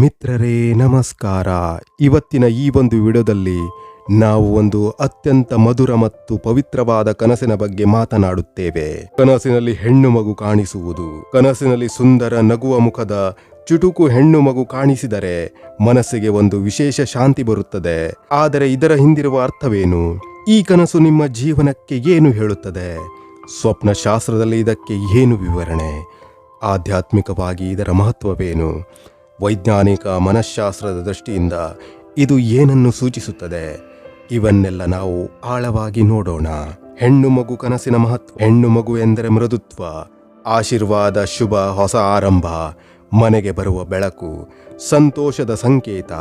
ಮಿತ್ರರೇ, ನಮಸ್ಕಾರ. ಇವತ್ತಿನ ಈ ಒಂದು ವಿಡಿಯೋದಲ್ಲಿ ನಾವು ಒಂದು ಅತ್ಯಂತ ಮಧುರ ಮತ್ತು ಪವಿತ್ರವಾದ ಕನಸಿನ ಬಗ್ಗೆ ಮಾತನಾಡುತ್ತೇವೆ. ಕನಸಿನಲ್ಲಿ ಹೆಣ್ಣು ಮಗು ಕಾಣಿಸುವುದು, ಕನಸಿನಲ್ಲಿ ಸುಂದರ ನಗುವ ಮುಖದ ಚುಟುಕು ಹೆಣ್ಣು ಮಗು ಕಾಣಿಸಿದರೆ ಮನಸ್ಸಿಗೆ ಒಂದು ವಿಶೇಷ ಶಾಂತಿ ಬರುತ್ತದೆ. ಆದರೆ ಇದರ ಹಿಂದಿರುವ ಅರ್ಥವೇನು? ಈ ಕನಸು ನಿಮ್ಮ ಜೀವನಕ್ಕೆ ಏನು ಹೇಳುತ್ತದೆ? ಸ್ವಪ್ನ ಶಾಸ್ತ್ರದಲ್ಲಿ ಇದಕ್ಕೆ ಏನು ವಿವರಣೆ? ಆಧ್ಯಾತ್ಮಿಕವಾಗಿ ಇದರ ಮಹತ್ವವೇನು? ವೈಜ್ಞಾನಿಕ ಮನಃಶಾಸ್ತ್ರದ ದೃಷ್ಟಿಯಿಂದ ಇದು ಏನನ್ನು ಸೂಚಿಸುತ್ತದೆ? ಇವನ್ನೆಲ್ಲ ನಾವು ಆಳವಾಗಿ ನೋಡೋಣ. ಹೆಣ್ಣು ಮಗು ಕನಸಿನ ಮಹತ್ವ. ಹೆಣ್ಣು ಮಗು ಎಂದರೆ ಮೃದುತ್ವ. ಆಶೀರ್ವಾದ, ಶುಭ, ಹೊಸ ಆರಂಭ. ಮನೆಗೆ ಬರುವ ಬೆಳಕು. ಸಂತೋಷದ ಸಂಕೇತ.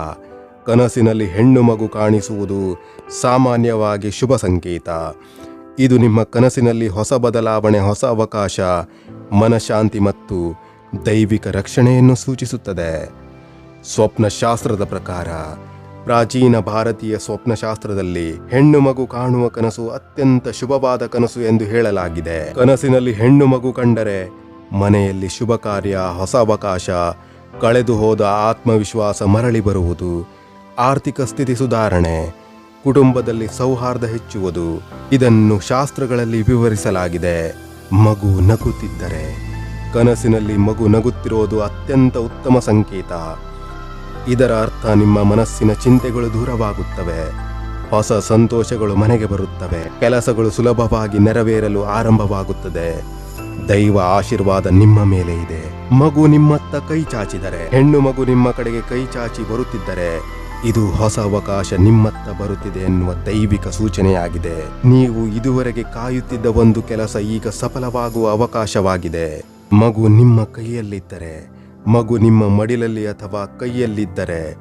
ಕನಸಿನಲ್ಲಿ ಹೆಣ್ಣು ಮಗು ಕಾಣಿಸುವುದು ಸಾಮಾನ್ಯವಾಗಿ ಶುಭ ಸಂಕೇತ. ಇದು ನಿಮ್ಮ ಕನಸಿನಲ್ಲಿ ಹೊಸ ಬದಲಾವಣೆ, ಹೊಸ ಅವಕಾಶ, ಮನಶಾಂತಿ ಮತ್ತು ದೈವಿಕ ರಕ್ಷಣೆಯನ್ನು ಸೂಚಿಸುತ್ತದೆ. ಸ್ವಪ್ನಶಾಸ್ತ್ರದ ಪ್ರಕಾರ, ಪ್ರಾಚೀನ ಭಾರತೀಯ ಸ್ವಪ್ನಶಾಸ್ತ್ರದಲ್ಲಿ ಹೆಣ್ಣು ಮಗು ಕಾಣುವ ಕನಸು ಅತ್ಯಂತ ಶುಭವಾದ ಕನಸು ಎಂದು ಹೇಳಲಾಗಿದೆ. ಕನಸಿನಲ್ಲಿ ಹೆಣ್ಣು ಮಗು ಕಂಡರೆ ಮನೆಯಲ್ಲಿ ಶುಭ ಕಾರ್ಯ, ಹೊಸ ಅವಕಾಶ, ಕಳೆದು ಹೋದ ಆತ್ಮವಿಶ್ವಾಸ ಮರಳಿ ಬರುವುದು, ಆರ್ಥಿಕ ಸ್ಥಿತಿ ಸುಧಾರಣೆ, ಕುಟುಂಬದಲ್ಲಿ ಸೌಹಾರ್ದ ಹೆಚ್ಚುವುದು, ಇದನ್ನು ಶಾಸ್ತ್ರಗಳಲ್ಲಿ ವಿವರಿಸಲಾಗಿದೆ. ಮಗು ನಗುತ್ತಿದ್ದರೆ ಕನಸಿನಲ್ಲಿ ಮಗು ನಗುತ್ತಿರೋದು ಅತ್ಯಂತ ಉತ್ತಮ ಸಂಕೇತ. ಇದರ ಅರ್ಥ ನಿಮ್ಮ ಮನಸ್ಸಿನ ಚಿಂತೆಗಳು ದೂರವಾಗುತ್ತವೆ. ಹೊಸ ಸಂತೋಷಗಳು ಮನೆಗೆ ಬರುತ್ತವೆ. ಕೆಲಸಗಳು ಸುಲಭವಾಗಿ ನೆರವೇರಲು ಆರಂಭವಾಗುತ್ತದೆ. ದೈವ ಆಶೀರ್ವಾದ ನಿಮ್ಮ ಮೇಲೆ ಇದೆ. ಮಗು ನಿಮ್ಮತ್ತ ಕೈ ಚಾಚಿದರೆ, ಹೆಣ್ಣು ಮಗು ನಿಮ್ಮ ಕಡೆಗೆ ಕೈ ಚಾಚಿ ಬರುತ್ತಿದ್ದರೆ, ಇದು ಹೊಸ ಅವಕಾಶ ನಿಮ್ಮತ್ತ ಬರುತ್ತಿದೆ ಎನ್ನುವ ದೈವಿಕ ಸೂಚನೆಯಾಗಿದೆ. ನೀವು ಇದುವರೆಗೆ ಕಾಯುತ್ತಿದ್ದ ಒಂದು ಕೆಲಸ ಈಗ ಸಫಲವಾಗುವ ಅವಕಾಶವಾಗಿದೆ. ಮಗು ನಿಮ್ಮ ಕೈಯಲ್ಲಿದ್ದರೆ, ಮಗು ನಿಮ್ಮ ಮಡಿಲಲ್ಲಿ ಅಥವಾ ಕೈಯಲ್ಲಿದ್ದರೆ,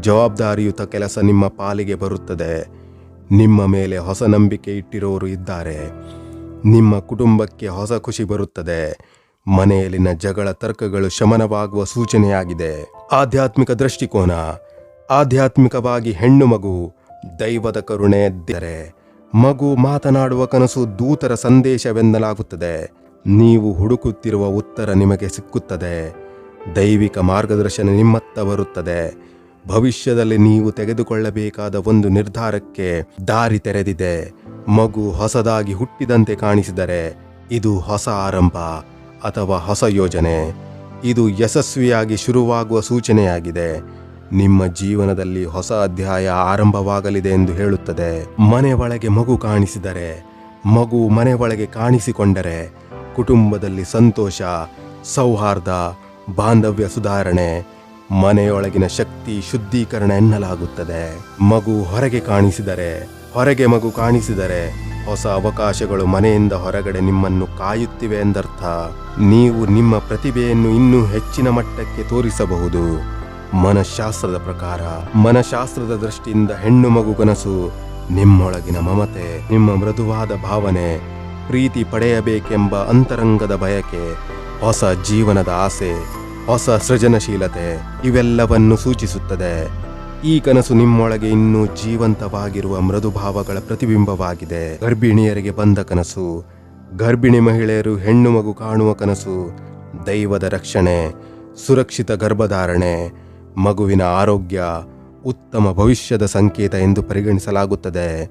ಜವಾಬ್ದಾರಿಯುತ ಕೆಲಸ ನಿಮ್ಮ ಪಾಲಿಗೆ ಬರುತ್ತದೆ. ನಿಮ್ಮ ಮೇಲೆ ಹೊಸ ನಂಬಿಕೆ ಇಟ್ಟಿರೋರು ಇದ್ದಾರೆ. ನಿಮ್ಮ ಕುಟುಂಬಕ್ಕೆ ಹೊಸ ಖುಷಿ ಬರುತ್ತದೆ. ಮನೆಯಲ್ಲಿನ ಜಗಳ ತರ್ಕಗಳು ಶಮನವಾಗುವ ಸೂಚನೆಯಾಗಿದೆ. ಆಧ್ಯಾತ್ಮಿಕ ದೃಷ್ಟಿಕೋನ, ಆಧ್ಯಾತ್ಮಿಕವಾಗಿ ಹೆಣ್ಣು ಮಗು ದೈವದ ಕರುಣೆ ಮಗು ಮಾತನಾಡುವ ಕನಸು ದೂತರ ಸಂದೇಶವೆನ್ನಲಾಗುತ್ತದೆ. ನೀವು ಹುಡುಕುತ್ತಿರುವ ಉತ್ತರ ನಿಮಗೆ ಸಿಕ್ಕುತ್ತದೆ. ದೈವಿಕ ಮಾರ್ಗದರ್ಶನ ನಿಮ್ಮತ್ತ ಬರುತ್ತದೆ. ಭವಿಷ್ಯದಲ್ಲಿ ನೀವು ತೆಗೆದುಕೊಳ್ಳಬೇಕಾದ ಒಂದು ನಿರ್ಧಾರಕ್ಕೆ ದಾರಿ ತೆರೆದಿದೆ. ಮಗು ಹೊಸದಾಗಿ ಹುಟ್ಟಿದಂತೆ ಕಾಣಿಸಿದರೆ ಇದು ಹೊಸ ಆರಂಭ ಅಥವಾ ಹೊಸ ಯೋಜನೆ. ಇದು ಯಶಸ್ವಿಯಾಗಿ ಶುರುವಾಗುವ ಸೂಚನೆಯಾಗಿದೆ. ನಿಮ್ಮ ಜೀವನದಲ್ಲಿ ಹೊಸ ಅಧ್ಯಾಯ ಆರಂಭವಾಗಲಿದೆ ಎಂದು ಹೇಳುತ್ತದೆ. ಮನೆ ಒಳಗೆ ಮಗು ಕಾಣಿಸಿದರೆ, ಮಗು ಮನೆ ಒಳಗೆ ಕಾಣಿಸಿಕೊಂಡರೆ ಕುಟುಂಬದಲ್ಲಿ ಸಂತೋಷ, ಸೌಹಾರ್ದ, ಬಾಂಧವ್ಯ ಸುಧಾರಣೆ, ಮನೆಯೊಳಗಿನ ಶಕ್ತಿ ಶುದ್ಧೀಕರಣ ಎನ್ನಲಾಗುತ್ತದೆ. ಮಗು ಹೊರಗೆ ಕಾಣಿಸಿದರೆ, ಹೊರಗೆ ಮಗು ಕಾಣಿಸಿದರೆ ಹೊಸ ಅವಕಾಶಗಳು ಮನೆಯಿಂದ ಹೊರಗಡೆ ನಿಮ್ಮನ್ನು ಕಾಯುತ್ತಿವೆ ಎಂದರ್ಥ. ನೀವು ನಿಮ್ಮ ಪ್ರತಿಭೆಯನ್ನು ಇನ್ನೂ ಹೆಚ್ಚಿನ ಮಟ್ಟಕ್ಕೆ ತೋರಿಸಬಹುದು. ಮನಃಶಾಸ್ತ್ರದ ಪ್ರಕಾರ, ಮನಃಶಾಸ್ತ್ರದ ದೃಷ್ಟಿಯಿಂದ ಹೆಣ್ಣು ಮಗು ಕನಸು ನಿಮ್ಮೊಳಗಿನ ಮಮತೆ, ನಿಮ್ಮ ಮೃದುವಾದ ಭಾವನೆ ಪ್ರೀತಿ ಪಡೆಯಬೇಕೆಂಬ ಅಂತರಂಗದ ಬಯಕೆ, ಹೊಸ ಜೀವನದ ಆಸೆ, ಹೊಸ ಸೃಜನಶೀಲತೆ ಇವೆಲ್ಲವನ್ನು ಸೂಚಿಸುತ್ತದೆ. ಈ ಕನಸು ನಿಮ್ಮೊಳಗೆ ಇನ್ನೂ ಜೀವಂತವಾಗಿರುವ ಮೃದುಭಾವಗಳ ಪ್ರತಿಬಿಂಬವಾಗಿದೆ. ಗರ್ಭಿಣಿಯರಿಗೆ ಬಂದ ಕನಸು, ಗರ್ಭಿಣಿ ಮಹಿಳೆಯರು ಹೆಣ್ಣು ಮಗು ಕಾಣುವ ಕನಸು, ದೈವದ ರಕ್ಷಣೆ, ಸುರಕ್ಷಿತ ಗರ್ಭಧಾರಣೆ, ಮಗುವಿನ ಆರೋಗ್ಯ, ಉತ್ತಮ ಭವಿಷ್ಯದ ಸಂಕೇತ ಎಂದು ಪರಿಗಣಿಸಲಾಗುತ್ತದೆ.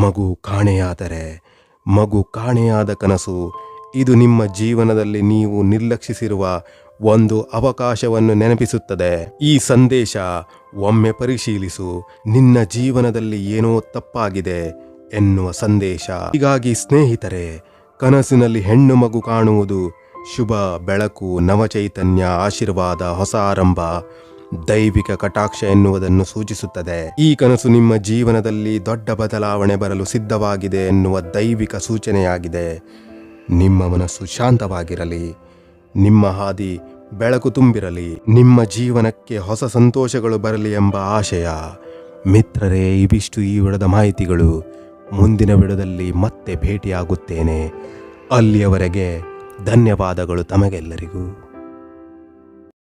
ಮಗು ಕಾಣೆಯಾದರೆ ಮಗು ಕಾಣೆಯಾದ ಕನಸು. ಇದು ನಿಮ್ಮ ಜೀವನದಲ್ಲಿ ನೀವು ನಿರ್ಲಕ್ಷಿಸಿರುವ ಒಂದು ಅವಕಾಶವನ್ನು ನೆನಪಿಸುತ್ತದೆ. ಈ ಸಂದೇಶ ಒಮ್ಮೆ ಪರಿಶೀಲಿಸು. ನಿನ್ನ ಜೀವನದಲ್ಲಿ ಏನೋ ತಪ್ಪಾಗಿದೆ ಎನ್ನುವ ಸಂದೇಶ. ಹೀಗಾಗಿ ಸ್ನೇಹಿತರೆ, ಕನಸಿನಲ್ಲಿ ಹೆಣ್ಣು ಮಗು ಕಾಣುವುದು ಶುಭ, ಬೆಳಕು, ನವಚೈತನ್ಯ, ಆಶೀರ್ವಾದ, ಹೊಸ ಆರಂಭ. ದೈವಿಕ ಕಟಾಕ್ಷ ಎನ್ನುವುದನ್ನು ಸೂಚಿಸುತ್ತದೆ. ಈ ಕನಸು ನಿಮ್ಮ ಜೀವನದಲ್ಲಿ ದೊಡ್ಡ ಬದಲಾವಣೆ ಬರಲು ಸಿದ್ಧವಾಗಿದೆ ಎನ್ನುವ ದೈವಿಕ ಸೂಚನೆಯಾಗಿದೆ. ನಿಮ್ಮ ಮನಸ್ಸು ಶಾಂತವಾಗಿರಲಿ. ನಿಮ್ಮ ಹಾದಿ ಬೆಳಕು ತುಂಬಿರಲಿ. ನಿಮ್ಮ ಜೀವನಕ್ಕೆ ಹೊಸ ಸಂತೋಷಗಳು ಬರಲಿ ಎಂಬ ಆಶಯ. ಮಿತ್ರರೇ, ಇವಿಷ್ಟು ಈ ವಿಡದ ಮಾಹಿತಿಗಳು. ಮುಂದಿನ ವಿಡದಲ್ಲಿ ಮತ್ತೆ ಭೇಟಿಯಾಗುತ್ತೇನೆ. ಅಲ್ಲಿಯವರೆಗೆ ಧನ್ಯವಾದಗಳು ತಮಗೆಲ್ಲರಿಗೂ.